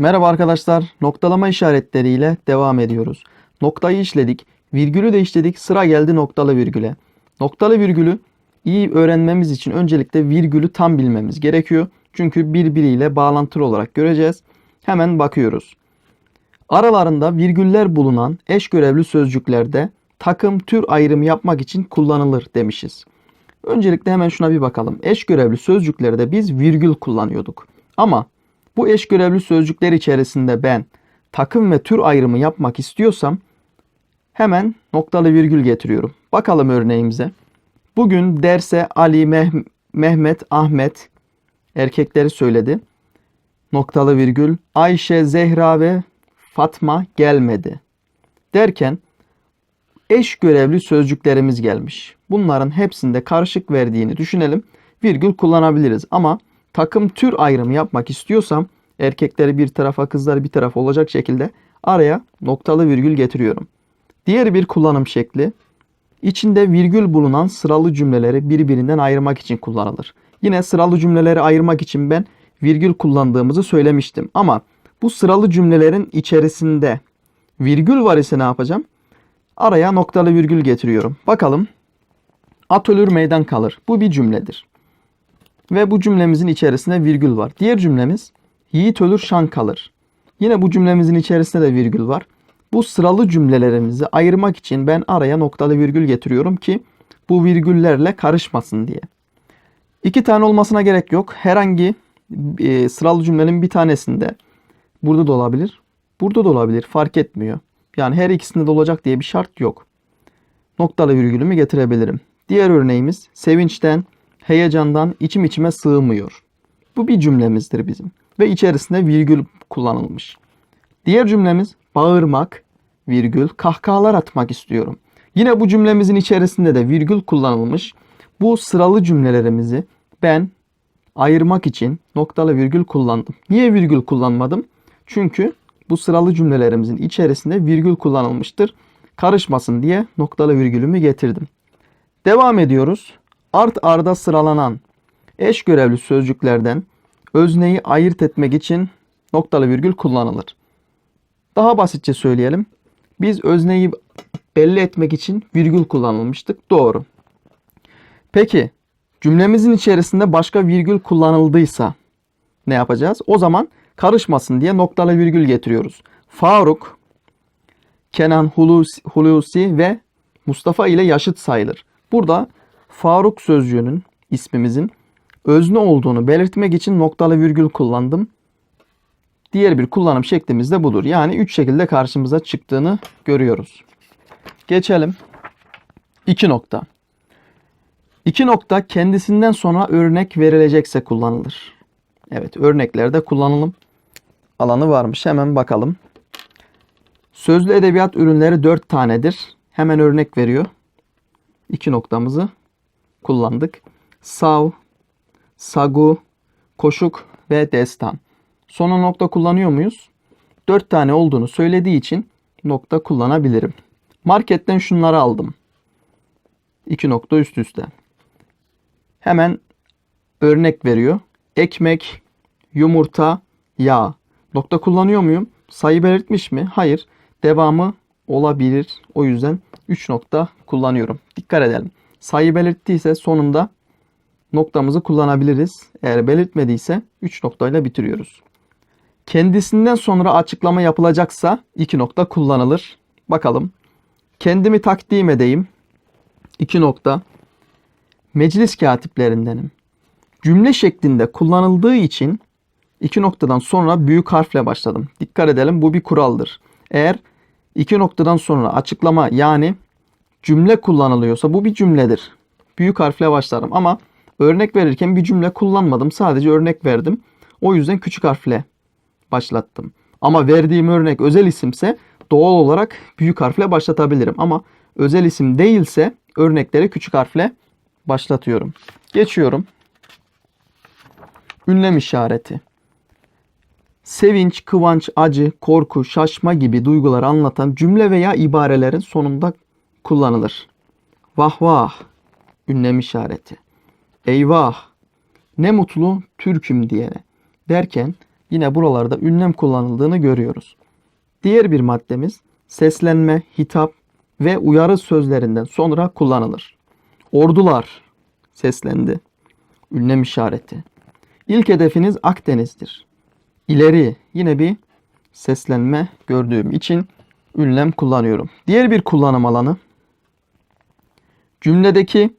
Merhaba arkadaşlar. Noktalama işaretleriyle devam ediyoruz. Noktayı işledik. Virgülü de işledik. Sıra geldi noktalı virgüle. Noktalı virgülü iyi öğrenmemiz için öncelikle virgülü tam bilmemiz gerekiyor. Çünkü birbiriyle bağlantılı olarak göreceğiz. Hemen bakıyoruz. Aralarında virgüller bulunan eş görevli sözcüklerde takım tür ayrımı yapmak için kullanılır demişiz. Öncelikle hemen şuna bir bakalım. Eş görevli sözcüklerde biz virgül kullanıyorduk. Ama bu eş görevli sözcükler içerisinde ben takım ve tür ayrımı yapmak istiyorsam hemen noktalı virgül getiriyorum. Bakalım örneğimize. Bugün derse Ali, Meh- Mehmet, Ahmet erkekleri söyledi. Noktalı virgül Ayşe, Zehra ve Fatma gelmedi. Derken eş görevli sözcüklerimiz gelmiş. Bunların hepsinde karışık verdiğini düşünelim. Virgül kullanabiliriz ama takım tür ayrımı yapmak istiyorsam erkekleri bir tarafa kızları bir tarafa olacak şekilde araya noktalı virgül getiriyorum. Diğer bir kullanım şekli içinde virgül bulunan sıralı cümleleri birbirinden ayırmak için kullanılır. Yine sıralı cümleleri ayırmak için ben virgül kullandığımızı söylemiştim. Ama bu sıralı cümlelerin içerisinde virgül var ise ne yapacağım? Araya noktalı virgül getiriyorum. Bakalım. At ölür meydan kalır. Bu bir cümledir. Ve bu cümlemizin içerisinde virgül var. Diğer cümlemiz yiğit ölür şan kalır. Yine bu cümlemizin içerisinde de virgül var. Bu sıralı cümlelerimizi ayırmak için ben araya noktalı virgül getiriyorum ki bu virgüllerle karışmasın diye. İki tane olmasına gerek yok. Herhangi e, sıralı cümlenin bir tanesinde burada da olabilir. Burada da olabilir. Fark etmiyor. Yani her ikisinde de olacak diye bir şart yok. Noktalı virgülümü getirebilirim. Diğer örneğimiz sevinçten, heyecandan içim içime sığmıyor. Bu bir cümlemizdir bizim. Ve içerisinde virgül kullanılmış. Diğer cümlemiz bağırmak, virgül, kahkahalar atmak istiyorum. Yine bu cümlemizin içerisinde de virgül kullanılmış. Bu sıralı cümlelerimizi ben ayırmak için noktalı virgül kullandım. Niye virgül kullanmadım? Çünkü bu sıralı cümlelerimizin içerisinde virgül kullanılmıştır. Karışmasın diye noktalı virgülümü getirdim. Devam ediyoruz. Art arda sıralanan eş görevli sözcüklerden özneyi ayırt etmek için noktalı virgül kullanılır. Daha basitçe söyleyelim. Biz özneyi belli etmek için virgül kullanılmıştık. Doğru. Peki cümlemizin içerisinde başka virgül kullanıldıysa ne yapacağız? O zaman karışmasın diye noktalı virgül getiriyoruz. Faruk, Kenan Hulusi, Hulusi ve Mustafa ile yaşıt sayılır. Burada Faruk sözcüğünün ismimizin özne olduğunu belirtmek için noktalı virgül kullandım. Diğer bir kullanım şeklimiz de budur. Yani üç şekilde karşımıza çıktığını görüyoruz. Geçelim. İki nokta. İki nokta kendisinden sonra örnek verilecekse kullanılır. Evet örneklerde kullanılım alanı varmış. Hemen bakalım. Sözlü edebiyat ürünleri dört tanedir. Hemen örnek veriyor. İki noktamızı kullandık. Sav, sagu, koşuk ve destan. Sona nokta kullanıyor muyuz? Dört tane olduğunu söylediği için nokta kullanabilirim. Marketten şunları aldım. İki nokta üst üste. Hemen örnek veriyor. Ekmek, yumurta, yağ. Nokta kullanıyor muyum? Sayı belirtmiş mi? Hayır. Devamı olabilir. O yüzden 3 nokta kullanıyorum. Dikkat edelim. Sayı belirttiyse sonunda noktamızı kullanabiliriz. Eğer belirtmediyse 3 noktayla bitiriyoruz. Kendisinden sonra açıklama yapılacaksa 2 nokta kullanılır. Bakalım. Kendimi takdim edeyim. 2 nokta. Meclis katiplerindenim. Cümle şeklinde kullanıldığı için iki noktadan sonra büyük harfle başladım. Dikkat edelim bu bir kuraldır. Eğer iki noktadan sonra açıklama yani cümle kullanılıyorsa bu bir cümledir. Büyük harfle başlarım ama örnek verirken bir cümle kullanmadım. Sadece örnek verdim. O yüzden küçük harfle başlattım. Ama verdiğim örnek özel isimse doğal olarak büyük harfle başlatabilirim. Ama özel isim değilse örnekleri küçük harfle başlatıyorum. Geçiyorum. Ünlem işareti. Sevinç, kıvanç, acı, korku, şaşma gibi duyguları anlatan cümle veya ibarelerin sonunda kullanılır. Vah vah, ünlem işareti. Eyvah, ne mutlu Türk'üm diyene derken Yine buralarda ünlem kullanıldığını görüyoruz. Diğer bir maddemiz seslenme, hitap ve uyarı sözlerinden sonra kullanılır. Ordular seslendi. Ünlem işareti. İlk hedefiniz Akdeniz'dir. İleri yine bir seslenme gördüğüm için ünlem kullanıyorum. Diğer bir kullanım alanı cümledeki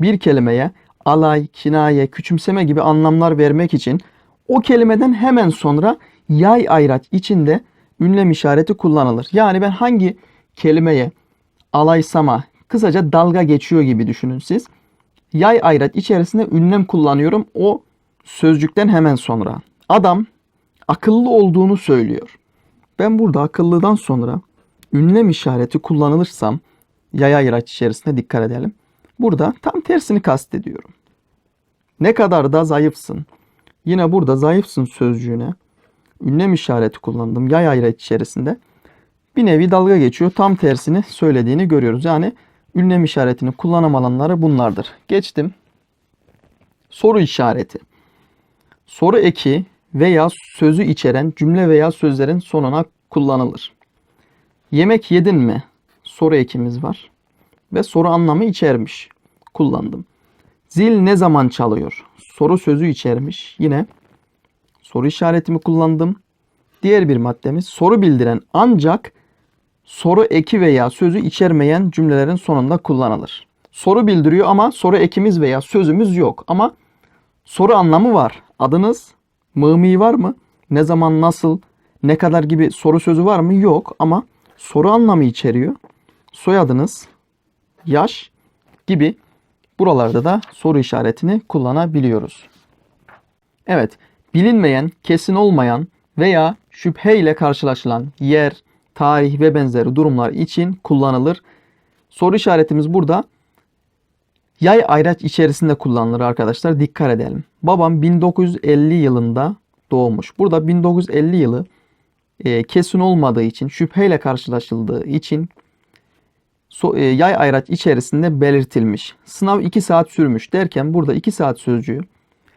bir kelimeye alay, kinaye, küçümseme gibi anlamlar vermek için o kelimeden hemen sonra yay ayraç içinde ünlem işareti kullanılır. Yani ben hangi kelimeye alaysama, kısaca dalga geçiyor gibi düşünün siz. Yay ayraç içerisinde ünlem kullanıyorum o sözcükten hemen sonra. Adam akıllı olduğunu söylüyor. Ben burada akıllıdan sonra ünlem işareti kullanılırsam yay ayraç içerisinde dikkat edelim. Burada tam tersini kastediyorum. Ne kadar da zayıfsın. Yine burada zayıfsın sözcüğüne ünlem işareti kullandım yay ayraç içerisinde. Bir nevi dalga geçiyor. Tam tersini söylediğini görüyoruz. Yani ünlem işaretini kullanım alanları bunlardır. Geçtim. Soru işareti. Soru eki veya sözü içeren cümle veya sözlerin sonuna kullanılır. Yemek yedin mi? Soru ekimiz var. Ve soru anlamı içermiş. Kullandım. Zil ne zaman çalıyor? Soru sözü içermiş. Yine soru işaretimi kullandım. Diğer bir maddemiz soru bildiren ancak soru eki veya sözü içermeyen cümlelerin sonunda kullanılır. Soru bildiriyor ama soru ekimiz veya sözümüz yok. Ama soru anlamı var. Adınız mımi var mı? Ne zaman nasıl ne kadar gibi soru sözü var mı? Yok ama soru anlamı içeriyor. Soyadınız, yaş gibi buralarda da soru işaretini kullanabiliyoruz. Evet, bilinmeyen, kesin olmayan veya şüpheyle karşılaşılan yer, tarih ve benzeri durumlar için kullanılır. Soru işaretimiz burada yay ayraç içerisinde kullanılır arkadaşlar. Dikkat edelim. Babam 1950 yılında doğmuş. Burada 1950 yılı e, kesin olmadığı için, şüpheyle karşılaşıldığı için e, yay ayraç içerisinde belirtilmiş. Sınav 2 saat sürmüş derken burada 2 saat sözcüğü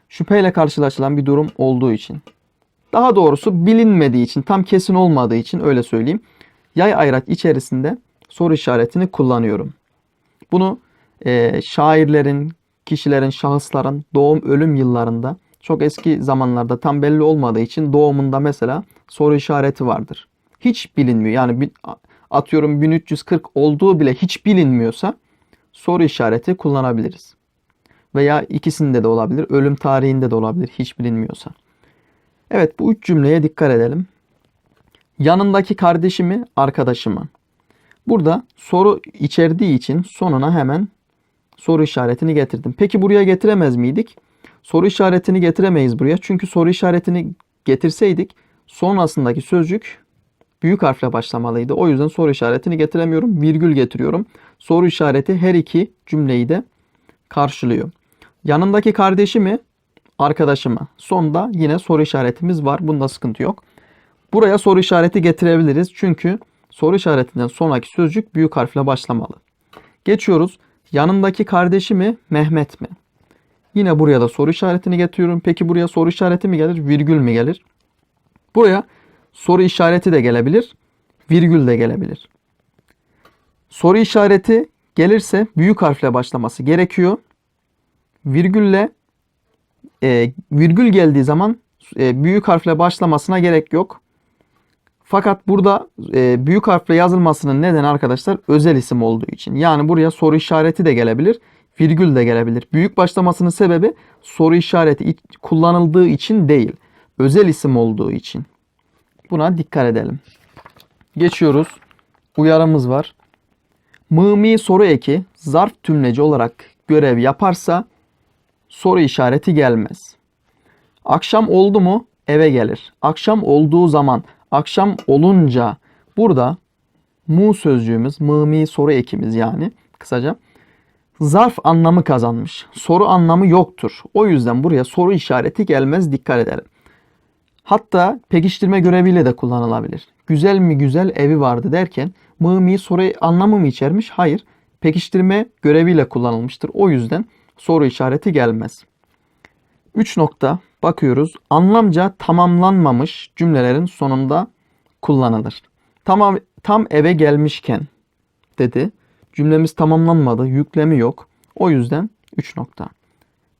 şüpheyle karşılaşılan bir durum olduğu için. Daha doğrusu bilinmediği için, tam kesin olmadığı için öyle söyleyeyim. Yay ayraç içerisinde soru işaretini kullanıyorum. Bunu e, şairlerin, kişilerin, şahısların doğum ölüm yıllarında çok eski zamanlarda tam belli olmadığı için doğumunda mesela soru işareti vardır. Hiç bilinmiyor. Yani atıyorum 1340 olduğu bile hiç bilinmiyorsa soru işareti kullanabiliriz. Veya ikisinde de olabilir. Ölüm tarihinde de olabilir hiç bilinmiyorsa. Evet bu üç cümleye dikkat edelim. Yanındaki kardeşimi, arkadaşımı. Burada soru içerdiği için sonuna hemen soru işaretini getirdim. Peki buraya getiremez miydik? Soru işaretini getiremeyiz buraya. Çünkü soru işaretini getirseydik sonrasındaki sözcük büyük harfle başlamalıydı. O yüzden soru işaretini getiremiyorum. Virgül getiriyorum. Soru işareti her iki cümleyi de karşılıyor. Yanındaki kardeşimi, arkadaşımı. Sonda yine soru işaretimiz var. Bunda sıkıntı yok. Buraya soru işareti getirebiliriz. Çünkü soru işaretinden sonraki sözcük büyük harfle başlamalı. Geçiyoruz. Yanındaki kardeşi mi, Mehmet mi? Yine buraya da soru işaretini getiriyorum. Peki buraya soru işareti mi gelir, virgül mü gelir? Buraya soru işareti de gelebilir, virgül de gelebilir. Soru işareti gelirse büyük harfle başlaması gerekiyor. Virgülle e, virgül geldiği zaman e, büyük harfle başlamasına gerek yok. Fakat burada e, büyük harfle yazılmasının nedeni arkadaşlar özel isim olduğu için. Yani buraya soru işareti de gelebilir, virgül de gelebilir. Büyük başlamasının sebebi soru işareti kullanıldığı için değil, özel isim olduğu için. Buna dikkat edelim. Geçiyoruz. Uyarımız var. Mımi soru eki zarf tümleci olarak görev yaparsa soru işareti gelmez. Akşam oldu mu eve gelir. Akşam olduğu zaman, akşam olunca burada mu sözcüğümüz, mımi soru ekimiz yani kısaca zarf anlamı kazanmış. Soru anlamı yoktur. O yüzden buraya soru işareti gelmez dikkat edelim. Hatta pekiştirme göreviyle de kullanılabilir. Güzel mi güzel evi vardı derken mımi soru anlamı mı içermiş? Hayır. Pekiştirme göreviyle kullanılmıştır. O yüzden soru işareti gelmez. 3 nokta bakıyoruz. Anlamca tamamlanmamış cümlelerin sonunda kullanılır. Tamam tam eve gelmişken dedi. Cümlemiz tamamlanmadı. Yüklemi yok. O yüzden 3 nokta.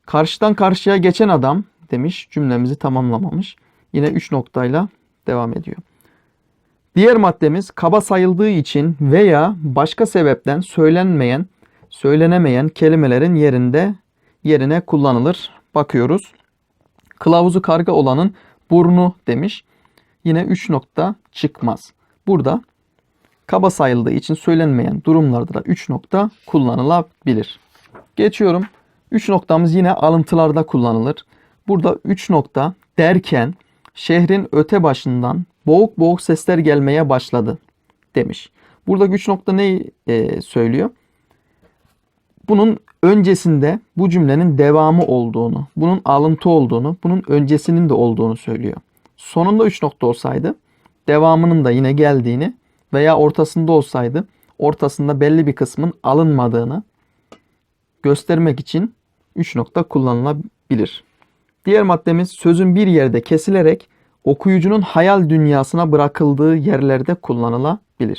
Karşıdan karşıya geçen adam demiş. Cümlemizi tamamlamamış. Yine 3 noktayla devam ediyor. Diğer maddemiz kaba sayıldığı için veya başka sebepten söylenmeyen, söylenemeyen kelimelerin yerinde yerine kullanılır. Bakıyoruz. Kılavuzu karga olanın burnu demiş. Yine 3 nokta çıkmaz. Burada kaba sayıldığı için söylenmeyen durumlarda da 3 nokta kullanılabilir. Geçiyorum. 3 noktamız yine alıntılarda kullanılır. Burada 3 nokta derken şehrin öte başından boğuk boğuk sesler gelmeye başladı demiş. Burada 3 nokta neyi e, söylüyor? Bunun öncesinde bu cümlenin devamı olduğunu, bunun alıntı olduğunu, bunun öncesinin de olduğunu söylüyor. Sonunda 3 nokta olsaydı devamının da yine geldiğini veya ortasında olsaydı ortasında belli bir kısmın alınmadığını göstermek için 3 nokta kullanılabilir. Diğer maddemiz sözün bir yerde kesilerek okuyucunun hayal dünyasına bırakıldığı yerlerde kullanılabilir.